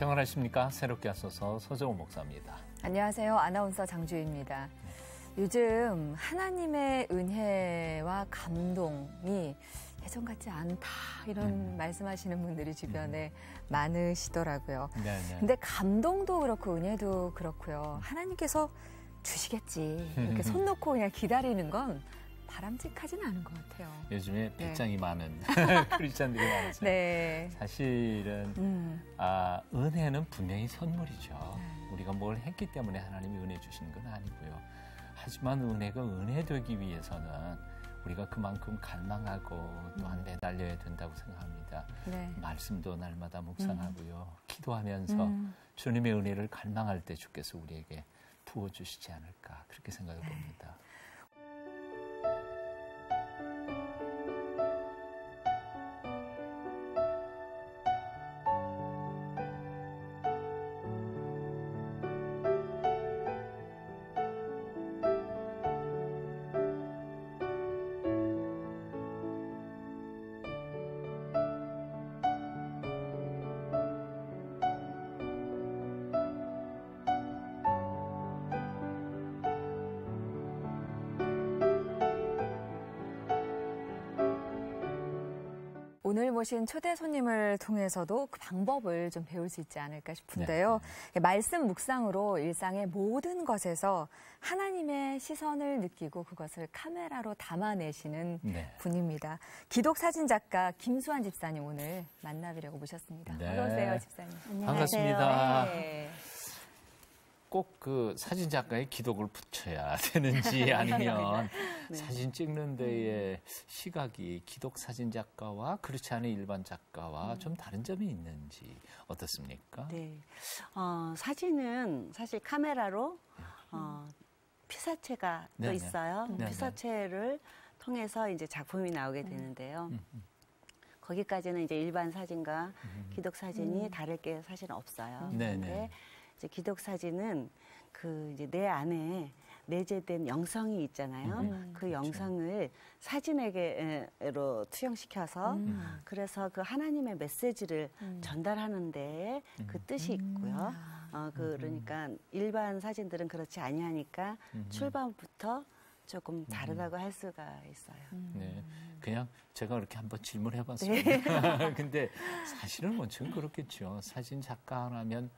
평안하십니까? 새롭게 하소서 서정호 목사입니다. 안녕하세요. 아나운서 장주입니다. 요즘 하나님의 은혜와 감동이 예전 같지 않다 이런 음. 말씀하시는 분들이 주변에 음. 많으시더라고요. 네네. 네. 근데 감동도 그렇고 은혜도 그렇고요. 하나님께서 주시겠지 이렇게 손 놓고 그냥 기다리는 건 바람직하진 않은 것 같아요. 요즘에 네. 배짱이 많은 크리스찬들이 많아서 네. 사실은 음. 아, 은혜는 분명히 선물이죠. 네. 우리가 뭘 했기 때문에 하나님이 은혜 주시는 건 아니고요. 하지만 은혜가 은혜 되기 위해서는 우리가 그만큼 갈망하고 또한 음. 매달려야 된다고 생각합니다. 네. 말씀도 날마다 묵상하고요. 음. 기도하면서 음. 주님의 은혜를 갈망할 때 주께서 우리에게 부어주시지 않을까 그렇게 생각해 네. 봅니다. 오늘 모신 초대 손님을 통해서도 그 방법을 좀 배울 수 있지 않을까 싶은데요. 네. 말씀 묵상으로 일상의 모든 것에서 하나님의 시선을 느끼고 그것을 카메라로 담아내시는 네. 분입니다. 기독 사진 작가 김수환 집사님 오늘 만나뵈려고 모셨습니다. 네. 어서 오세요, 집사님. 안녕하세요. 반갑습니다. 네. 꼭그 사진 작가의 기독을 붙여야 되는지 아니면 네. 사진 찍는 데의 시각이 기독 사진 작가와 그렇지 않은 일반 작가와 음. 좀 다른 점이 있는지 어떻습니까? 네. 어, 사진은 사실 카메라로 어, 피사체가 네네. 또 있어요. 네네. 피사체를 통해서 이제 작품이 나오게 음. 되는데요. 음. 음. 거기까지는 이제 일반 사진과 음. 기독 사진이 음. 다를 게 사실은 없어요. 네네. 이제 기독 사진은 그 이제 내 안에 내재된 영성이 있잖아요. 음, 그 그렇죠. 영성을 사진에게로 투영시켜서 음. 그래서 그 하나님의 메시지를 음. 전달하는 데에 그 음. 뜻이 있고요. 음. 어, 그 그러니까 일반 사진들은 그렇지 아니하니까 출발부터 조금 다르다고 할 수가 있어요. 네, 그냥 제가 그렇게 한번 질문해 봤습니다. 네. 근데 사실은 원칙은 그렇겠죠. 사진 작가 하면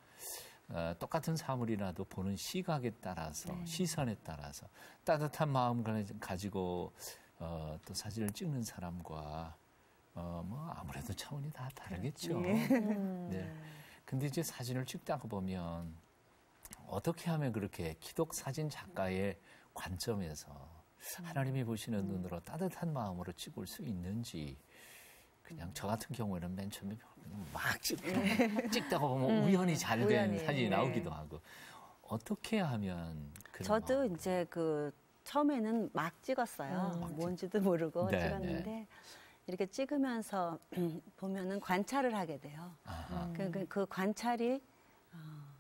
어, 똑같은 사물이라도 보는 시각에 따라서 네. 시선에 따라서 따뜻한 마음을 가지고 어, 또 사진을 찍는 사람과 어, 뭐 아무래도 차원이 다 다르겠죠. 네. 네. 근데 이제 사진을 찍다가 보면 어떻게 하면 그렇게 기독 사진 작가의 관점에서 음. 하나님이 보시는 눈으로 따뜻한 마음으로 찍을 수 있는지 그냥 저 같은 경우에는 맨 처음에 막 찍, 네. 찍다가 보면 음, 우연히 잘 된 사진이 네. 나오기도 하고 어떻게 하면 저도 마음. 이제 그 처음에는 막 찍었어요. 음. 뭔지도 모르고 네, 찍었는데 네. 이렇게 찍으면서 보면은 관찰을 하게 돼요. 그, 그, 그, 관찰이 어,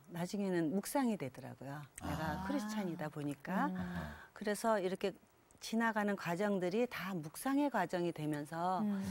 나중에는 묵상이 되더라고요. 내가 아. 크리스찬이다 보니까 음. 그래서 이렇게 지나가는 과정들이 다 묵상의 과정이 되면서 음.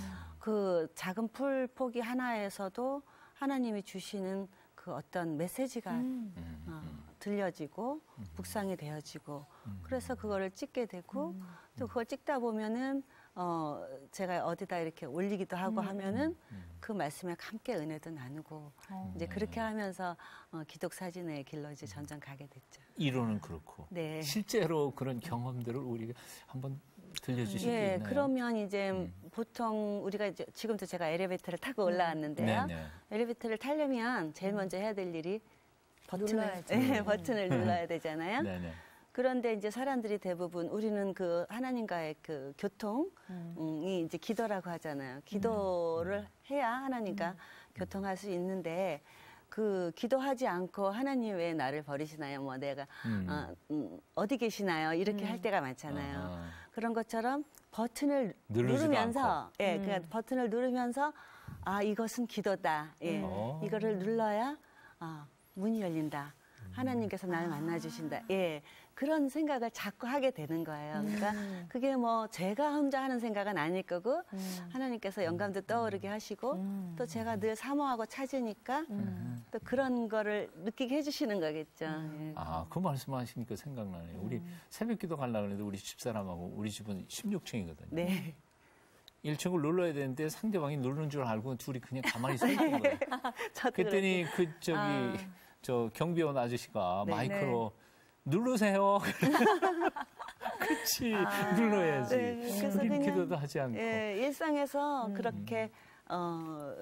그 작은 풀 포기 하나에서도 하나님이 주시는 그 어떤 메시지가 음. 어, 들려지고 음. 묵상이 되어지고 음. 그래서 그거를 찍게 되고 음. 또 그걸 찍다 보면은 어 제가 어디다 이렇게 올리기도 하고 음. 하면은 그 말씀에 함께 은혜도 나누고 어. 이제 그렇게 하면서 어, 기독 사진의 길로 이제 점점 가게 됐죠. 이론은 그렇고 네. 실제로 그런 경험들을 우리가 한번 들려주실 수 예, 있나요? 그러면 이제 음. 보통 우리가 이제 지금도 제가 엘리베이터를 타고 올라왔는데요. 네네. 네. 엘리베이터를 타려면 제일 먼저 해야 될 일이 버튼을 네, 버튼을 눌러야 되잖아요. 네네. 네. 그런데 이제 사람들이 대부분 우리는 그 하나님과의 그 교통이 음. 이제 기도라고 하잖아요. 기도를 음. 해야 하나님과 음. 교통할 수 있는데 그 기도하지 않고 하나님 왜 나를 버리시나요? 뭐 내가 음. 어, 음, 어디 계시나요? 이렇게 음. 할 때가 많잖아요. 아. 그런 것처럼 버튼을 누르면서 예, 음. 그러니까 버튼을 누르면서 아 이것은 기도다. 예, 음. 이거를 눌러야 아 문이 열린다. 하나님께서 나를 만나 주신다. 예. 그런 생각을 자꾸 하게 되는 거예요. 그러니까 음. 그게 뭐 제가 혼자 하는 생각은 아닐 거고 음. 하나님께서 영감도 떠오르게 하시고 음. 또 제가 늘 사모하고 찾으니까 음. 또 그런 거를 느끼게 해주시는 거겠죠. 음. 예. 아, 그 말씀하시니까 생각나네요. 우리 음. 새벽 기도 가려고 했는데 우리 집사람하고 우리 집은 16층이거든요. 네. 1층을 눌러야 되는데 상대방이 누르는 줄 알고 둘이 그냥 가만히 서 있는 거예요. 그랬더니 그 저기 아. 저 경비원 아저씨가 네, 마이크로 네. 누르세요. 그렇지 아, 눌러야지. 네, 그래서 그냥 기도도 하지 않고. 예, 일상에서 음. 그렇게 어,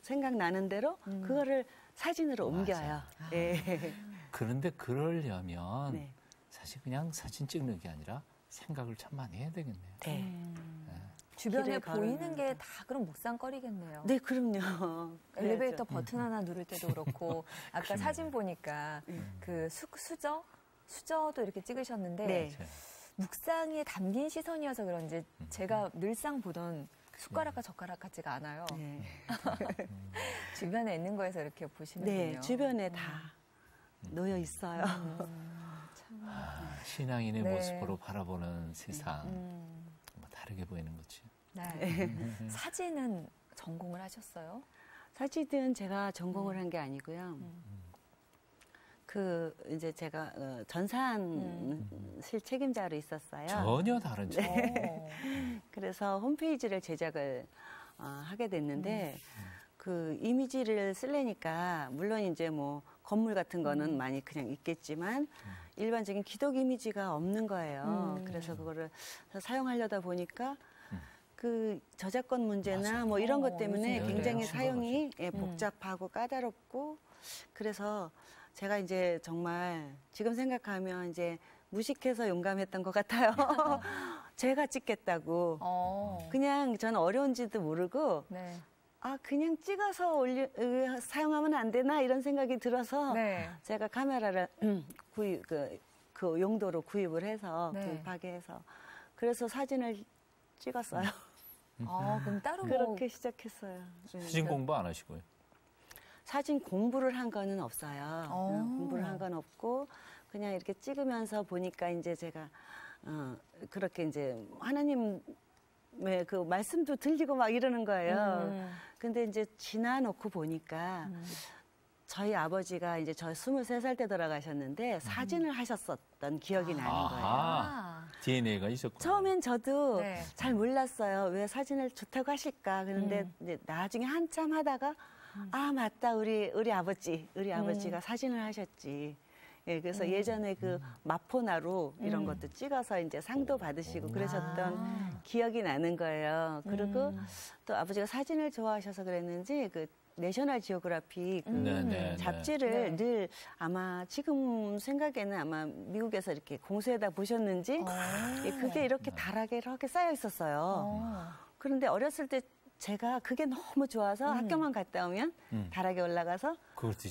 생각나는 대로 음. 그거를 사진으로 맞아. 옮겨요. 아. 예. 그런데 그러려면 네. 사실 그냥 사진 찍는 게 아니라 생각을 참 많이 해야 되겠네요. 네. 네. 주변에 보이는 게 다 그럼 묵상거리겠네요. 네, 그럼요. 엘리베이터 버튼 하나 누를 때도 그렇고 아까 사진 보니까 음. 그 수, 수저 수저도 이렇게 찍으셨는데 네. 묵상에 담긴 시선이어서 그런지 음. 제가 늘상 보던 숟가락과 젓가락 같지가 않아요. 네. 주변에 있는 거에서 이렇게 보시는군요. 네, 주변에 다 음. 놓여 있어요. 음, 아, 신앙인의 네. 모습으로 바라보는 세상 음. 뭐 다르게 보이는 거지. 네. 사진은 전공을 하셨어요? 사진은 제가 전공을 한게 아니고요. 그 이제 제가 어, 전산실 음. 책임자로 있었어요. 전혀 다른 네. 그래서 홈페이지를 제작을 어, 하게 됐는데 음. 그 이미지를 쓸래니까 물론 이제 뭐 건물 같은 거는 음. 많이 그냥 있겠지만 음. 일반적인 기독 이미지가 없는 거예요. 음. 그래서 그거를 사용하려다 보니까 음. 그 저작권 문제나 맞아. 뭐 이런 것 어, 때문에 어, 굉장히 사용이 예, 복잡하고 까다롭고 그래서 제가 이제 정말 지금 생각하면 이제 무식해서 용감했던 것 같아요. 제가 찍겠다고. 어. 그냥 저는 어려운지도 모르고 네. 아 그냥 찍어서 올리 사용하면 안 되나 이런 생각이 들어서 네. 제가 카메라를 구입 그, 그 용도로 구입을 해서 네. 구입하게 해서 그래서 사진을 찍었어요. 아 그럼 따로 뭐 그렇게 시작했어요. 사진 공부 안 하시고요? 사진 공부를 한 거는 없어요. 어. 공부를 한 건 없고 그냥 이렇게 찍으면서 보니까 이제 제가 어, 그렇게 이제 하나님 그 말씀도 들리고 막 이러는 거예요. 음. 근데 이제 지나놓고 보니까 음. 저희 아버지가 이제 저 23살 때 돌아가셨는데 음. 사진을 하셨었던 기억이 아. 나는 거예요. 아, DNA가 있었고 처음엔 저도 네. 잘 몰랐어요. 왜 사진을 좋다고 하실까. 그런데 음. 이제 나중에 한참 하다가 음. 아 맞다 우리 우리 아버지 우리 음. 아버지가 사진을 하셨지. 예, 그래서 음. 예전에 그 마포나루 이런 음. 것도 찍어서 이제 상도 받으시고 그러셨던 아. 기억이 나는 거예요. 그리고 음. 또 아버지가 사진을 좋아하셔서 그랬는지 그 내셔널 지오그라피 그 네, 네, 네. 잡지를 네. 늘 아마 지금 생각에는 아마 미국에서 이렇게 공수해다 보셨는지 아. 예, 그게 이렇게 다락에 이렇게 쌓여 있었어요. 아. 그런데 어렸을 때 제가 그게 너무 좋아서 음. 학교만 갔다 오면 음. 다락에 올라가서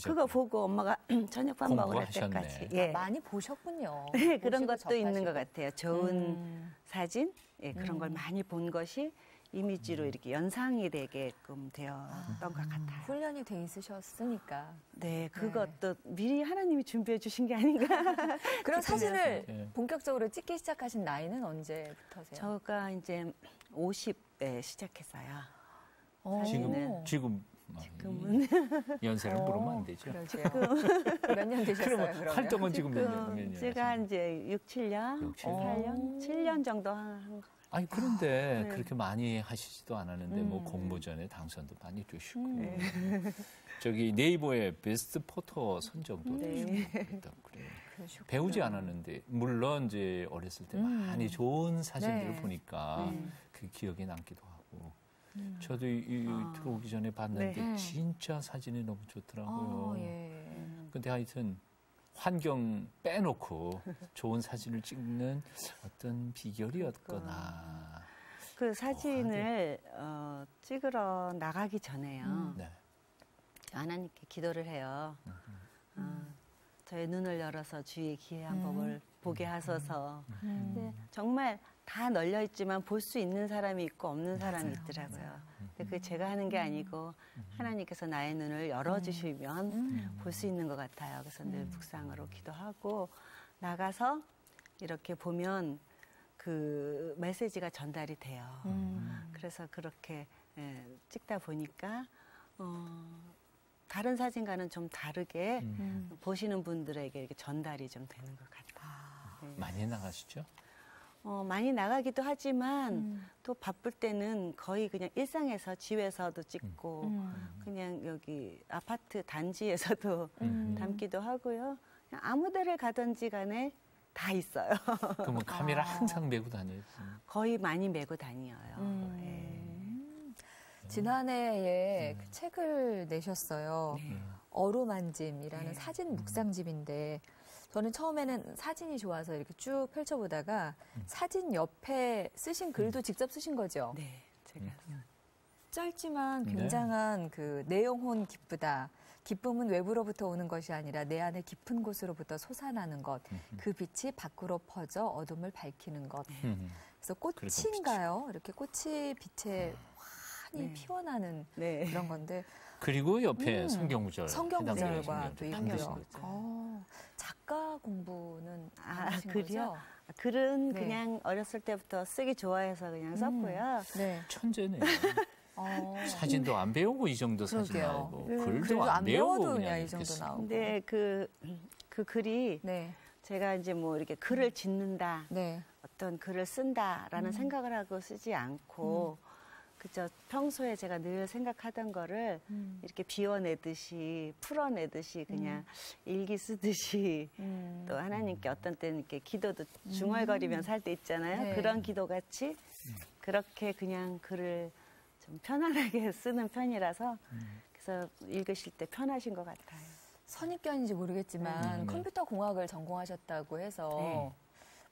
그거 보고 엄마가 저녁밥 먹을 때까지 예. 아, 많이 보셨군요. 네, 그런 것도 접하시고. 있는 것 같아요. 좋은 음. 사진 예, 그런 걸 음. 많이 본 것이 이미지로 음. 이렇게 연상이 되게끔 되었던 아, 것 같아요. 훈련이 돼 있으셨으니까. 네, 네. 그것도 네. 미리 하나님이 준비해 주신 게 아닌가. 그럼 사진을 네. 본격적으로 찍기 시작하신 나이는 언제부터세요? 저가 이제 50에 시작했어요. 어. 지금 지금 지금은 연세를 물으면 안 되죠. 몇 년 되셨어요? 그러면? 활동은 지금 몇 년? 몇 년? 제가 이제 6, 7년, 6, 8년, 7년 정도 한. 아니 그런데 아, 네. 그렇게 많이 하시지도 않았는데 뭐 음. 뭐 공모 전에 당선도 많이 되시고 음. 네. 저기 네이버에 베스트 포토 선정도 네. 되시고 그래요. 배우지 않았는데 물론 이제 어렸을 때 음. 많이 좋은 사진들을 네. 보니까 네. 그 기억에 남기도 하고. 음. 저도 이, 아. 들어오기 전에 봤는데 네. 진짜 사진이 너무 좋더라고요. 아, 예. 근데 하여튼 환경 빼놓고 좋은 사진을 찍는 어떤 비결이었거나. 그 사진을 어, 찍으러 나가기 전에요. 음. 네. 하나님께 기도를 해요. 음. 어, 저의 눈을 열어서 주의 기회한 음. 법을 보게 하소서. 음. 정말 다 널려 있지만 볼 수 있는 사람이 있고 없는 사람이 있더라고요. 근데 그게 제가 하는 게 아니고 하나님께서 나의 눈을 열어 주시면 볼수 있는 것 같아요. 그래서 늘 묵상으로 기도하고 나가서 이렇게 보면 그 메시지가 전달이 돼요. 음. 그래서 그렇게 예, 찍다 보니까 어, 다른 사진과는 좀 다르게 음. 보시는 분들에게 이렇게 전달이 좀 되는 것 같아요. 아, 네. 많이 나가시죠? 어, 많이 나가기도 하지만 음. 또 바쁠 때는 거의 그냥 일상에서 집에서도 찍고 음. 음. 그냥 여기 아파트 단지에서도 음. 담기도 하고요. 그냥 아무 데를 가든지 간에 다 있어요. 그러면 카메라 아. 항상 메고 다녀요? 거의 많이 메고 다녀요. 음. 네. 지난해에 음. 그 책을 내셨어요. 네. 어루만짐이라는 네. 사진 묵상집인데 저는 처음에는 사진이 좋아서 이렇게 쭉 펼쳐보다가 음. 사진 옆에 쓰신 글도 음. 직접 쓰신 거죠? 네, 제가. 음. 짧지만 네. 굉장한 네. 그 내용혼 기쁘다. 기쁨은 외부로부터 오는 것이 아니라 내 안의 깊은 곳으로부터 솟아나는 것. 그 빛이 밖으로 퍼져 어둠을 밝히는 것. 네. 그래서 꽃인가요? 이렇게 꽃이 빛에 환히 네. 피어나는 네. 그런 건데. 그리고 옆에 음, 성경 구절. 성경 구절과 또 있고요. 어, 작가 공부는 아, 글이요? 아, 글은 네. 그냥 어렸을 때부터 쓰기 좋아해서 그냥 음, 썼고요. 네. 천재네. 어. 사진도 안 배우고 이 정도 사진 나오고 네. 글도 안, 안 배우고 그냥 이 정도 나오고. 근데 그, 그 글이 네. 제가 이제 뭐 이렇게 글을 짓는다, 네. 어떤 글을 쓴다라는 음. 생각을 하고 쓰지 않고 음. 그저 평소에 제가 늘 생각하던 거를 음. 이렇게 비워내듯이 풀어내듯이 그냥 음. 일기 쓰듯이 음. 또 하나님께 어떤 때는 이렇게 기도도 중얼거리면 음. 살때 있잖아요. 네. 그런 기도 같이 그렇게 그냥 글을 좀 편안하게 쓰는 편이라서 음. 그래서 읽으실 때 편하신 것 같아요. 선입견인지 모르겠지만 네. 컴퓨터 공학을 전공하셨다고 해서 네.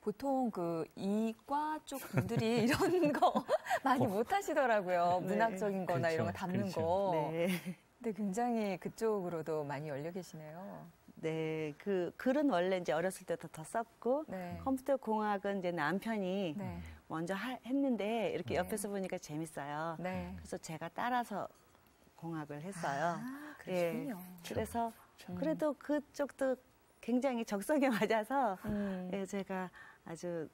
보통 그 이과 쪽 분들이 이런 거 많이 못 하시더라고요. 네. 문학적인 거나 그렇죠. 이런 거 담는 그렇죠. 거. 네. 근데 굉장히 그쪽으로도 많이 열려 계시네요. 네, 그 글은 원래 이제 어렸을 때부터 더 썼고 네. 컴퓨터 공학은 이제 남편이 네. 먼저 하, 했는데 이렇게 네. 옆에서 보니까 재밌어요. 네. 그래서 제가 따라서 공학을 했어요. 아, 그러시군요. 예, 그래서 그래도 그쪽도 굉장히 적성에 맞아서 음. 예, 제가 아주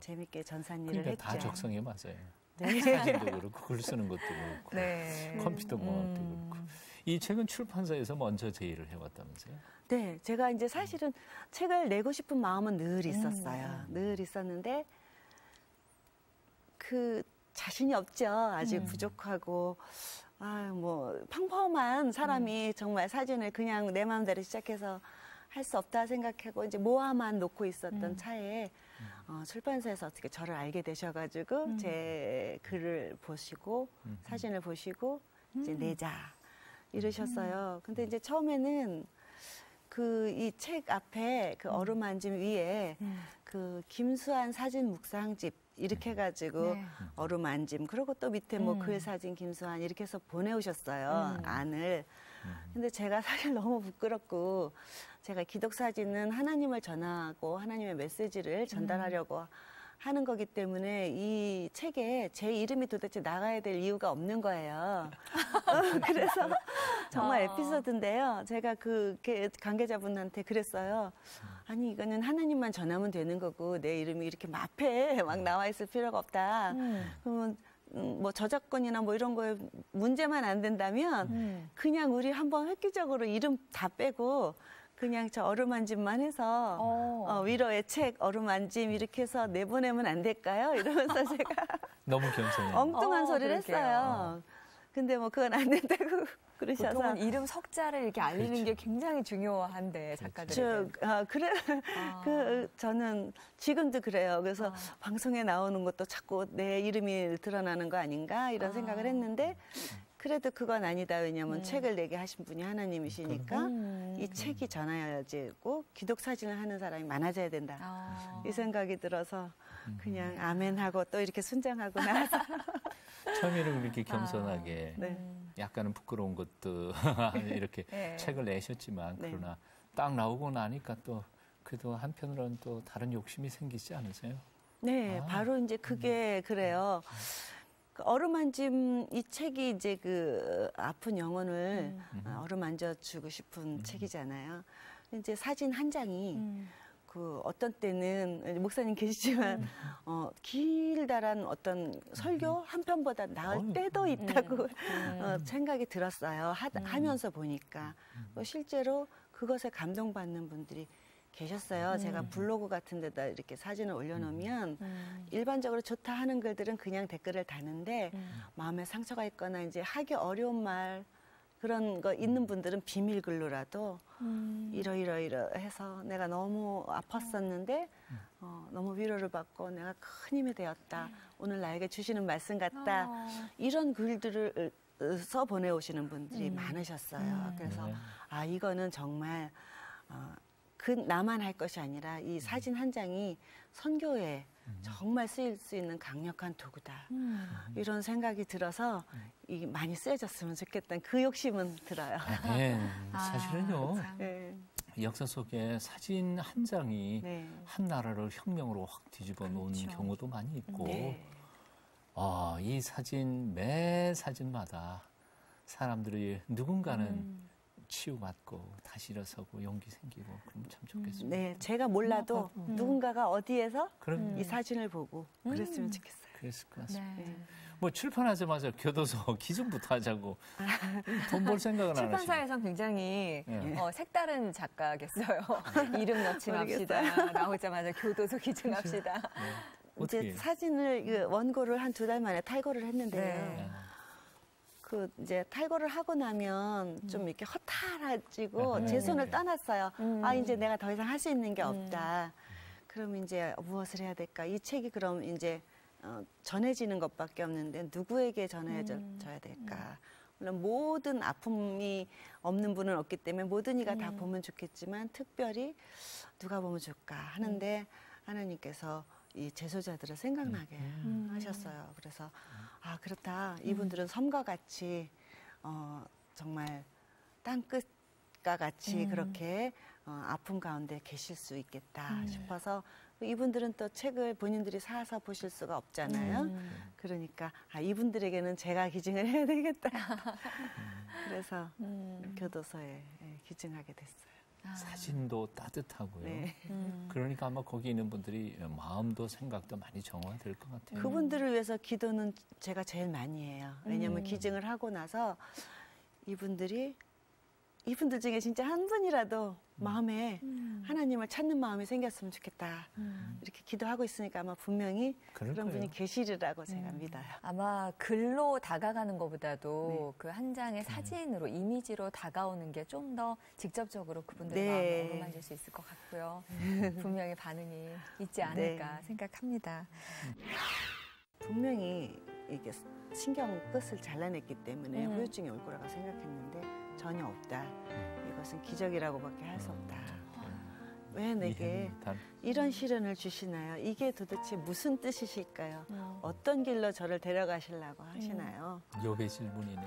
재밌게 전산 일을 그러니까 했죠. 다 적성에 맞아요. 네. 사진도 그렇고 글 쓰는 것도 그렇고 네. 컴퓨터 공학도 음. 그렇고 이 책은 출판사에서 먼저 제의를 해왔다면서요? 네, 제가 이제 사실은 책을 내고 싶은 마음은 늘 있었어요. 음. 늘 있었는데 그 자신이 없죠. 아직 음. 부족하고 아뭐 평범한 사람이 음. 정말 사진을 그냥 내 마음대로 시작해서 할 수 없다 생각하고 이제 모아만 놓고 있었던 음. 차에 어, 출판사에서 어떻게 저를 알게 되셔가지고 음. 제 글을 보시고 음. 사진을 보시고 이제 음. 내자 이러셨어요. 음. 근데 이제 처음에는 그 이 책 앞에 그 어루만짐 위에 그 김수한 사진 묵상집 이렇게 해가지고 네. 어루만짐 그리고 또 밑에 뭐글 사진 김수한 이렇게 해서 보내오셨어요 안을. 근데 제가 사실 너무 부끄럽고 제가 기독 사진은 하나님을 전하고 하나님의 메시지를 전달하려고 음. 하는 거기 때문에 이 책에 제 이름이 도대체 나가야 될 이유가 없는 거예요. 그래서 정말 아. 에피소드인데요. 제가 그 관계자분한테 그랬어요. 아니 이거는 하나님만 전하면 되는 거고 내 이름이 이렇게 앞에 막 나와 있을 필요가 없다. 음. 그러면 음, 뭐 저작권이나 뭐 이런 거에 문제만 안 된다면 음. 그냥 우리 한번 획기적으로 이름 다 빼고 그냥 저 어루만짐만 해서 어. 어, 위로의 책 어루만짐 이렇게 해서 내보내면 안 될까요? 이러면서 제가 너무 겸손해 엉뚱한 어, 소리를 그럴게요. 했어요. 근데 뭐 그건 안 된다고 그러셔서 보통은 이름 석자를 이렇게 알리는 그렇죠. 게 굉장히 중요한데 작가들. 저 아, 그래 아. 그 저는 지금도 그래요. 그래서 아. 방송에 나오는 것도 자꾸 내 이름이 드러나는 거 아닌가 이런 아. 생각을 했는데 그래도 그건 아니다. 왜냐하면 음. 책을 내게 하신 분이 하나님이시니까 음. 이 책이 전하여지고 기독 사진을 하는 사람이 많아져야 된다. 아. 이 생각이 들어서 그냥 음. 아멘 하고 또 이렇게 순장하고 나서 처음에는 그렇게 겸손하게 아. 네. 약간은 부끄러운 것도 이렇게 네. 책을 내셨지만 네. 그러나 딱 나오고 나니까 또 그래도 한편으로는 또 다른 욕심이 생기지 않으세요? 네, 아. 바로 이제 그게 음. 그래요. 그 어루만짐 이 책이 이제 그 아픈 영혼을 음. 어루만져 주고 싶은 음. 책이잖아요. 이제 사진 한 장이 음. 그 어떤 때는 목사님 계시지만 음. 어, 길다란 어떤 설교 한 편보다 나을. 때도 있다고 음. 어, 생각이 들었어요. 하, 하면서 보니까 또 실제로 그것에 감동받는 분들이 계셨어요. 제가 블로그 같은 데다 이렇게 사진을 올려놓으면 음. 일반적으로 좋다 하는 글들은 그냥 댓글을 다는데 음. 마음에 상처가 있거나 이제 하기 어려운 말 그런 거 있는 분들은 비밀 글로라도 음. 이러이러이러 해서 내가 너무 아팠었는데 어, 너무 위로를 받고 내가 큰 힘이 되었다. 오늘 나에게 주시는 말씀 같다. 아. 이런 글들을 어, 써 보내오시는 분들이 음. 많으셨어요. 음. 그래서 네. 아 이거는 정말 어, 그 나만 할 것이 아니라 이 사진 한 장이 선교에 정말 쓰일 수 있는 강력한 도구다. 음. 이런 생각이 들어서 이 많이 쓰여졌으면 좋겠다는 그 욕심은 들어요. 네, 아, 사실은요 참. 네. 역사 속에 사진 한 장이 네. 한 나라를 혁명으로 확 뒤집어 놓은 그렇죠. 경우도 많이 있고 네. 아, 이 사진 매 사진마다 사람들이 누군가는 음. 치유받고 다시 일어서고 용기 생기고 그럼 참 좋겠습니다. 네, 제가 몰라도 음. 누군가가 어디에서 그럼 이 사진을 보고 그랬으면 음. 좋겠어요. 그랬을 것 같습니다. 네. 뭐 출판하자마자 교도소 기증부터 하자고 돈 벌 생각은 안 하시고. 출판사에선 굉장히 예. 어, 색다른 작가겠어요. 이름 넣지 맙시다. 나오자마자 교도소 기증합시다. 어떻게 이제 해요? 사진을 그 원고를 한 두 달 만에 탈고를 했는데요. 네. 그 이제 탈고를 하고 나면 좀 이렇게 허탈해지고 음. 제 손을 네. 떠났어요. 음. 아 이제 내가 더 이상 할 수 있는 게 음. 없다. 그럼 이제 무엇을 해야 될까? 이 책이 그럼 이제 어, 전해지는 것밖에 없는데 누구에게 전해져야 음. 될까? 물론 모든 아픔이 없는 분은 없기 때문에 모든 이가 다 음. 보면 좋겠지만 특별히 누가 보면 좋을까 하는데 하나님께서 이 제소자들을 생각나게 음. 하셨어요. 그래서 아 그렇다. 이분들은 섬과 같이 어, 정말 땅 끝 과 같이 음. 그렇게 어, 아픔 가운데 계실 수 있겠다 음. 싶어서 이분들은 또 책을 본인들이 사서 보실 수가 없잖아요. 음. 그러니까 아 이분들에게는 제가 기증을 해야 되겠다. 그래서 음. 교도소에 예, 기증하게 됐어요. 아. 사진도 따뜻하고요. 네. 음. 그러니까 아마 거기 있는 분들이 마음도 생각도 많이 정화될 것 같아요. 그분들을 위해서 기도는 제가 제일 많이 해요. 왜냐하면 음. 기증을 하고 나서 이분들이 이분들 중에 진짜 한 분이라도 마음에 음. 하나님을 찾는 마음이 생겼으면 좋겠다. 음. 이렇게 기도하고 있으니까 아마 분명히 그럴 그런 거예요. 분이 계시리라고 제가 음. 믿어요. 아마 글로 다가가는 것보다도 네. 그한 장의 사진으로 이미지로 다가오는 게 좀 더 직접적으로 그분들의 네. 마음을 어루만질 수 있을 것 같고요. 분명히 반응이 있지 않을까 네. 생각합니다. 분명히 이게 신경 끝을 잘라냈기 때문에 음. 후유증이 올 거라고 생각했는데 전혀 없다. 이것은 기적이라고밖에 할 수 없다. 왜 내게 이런 시련을 주시나요? 이게 도대체 무슨 뜻이실까요? 음. 어떤 길로 저를 데려가시려고 하시나요? 욥의 질문이네.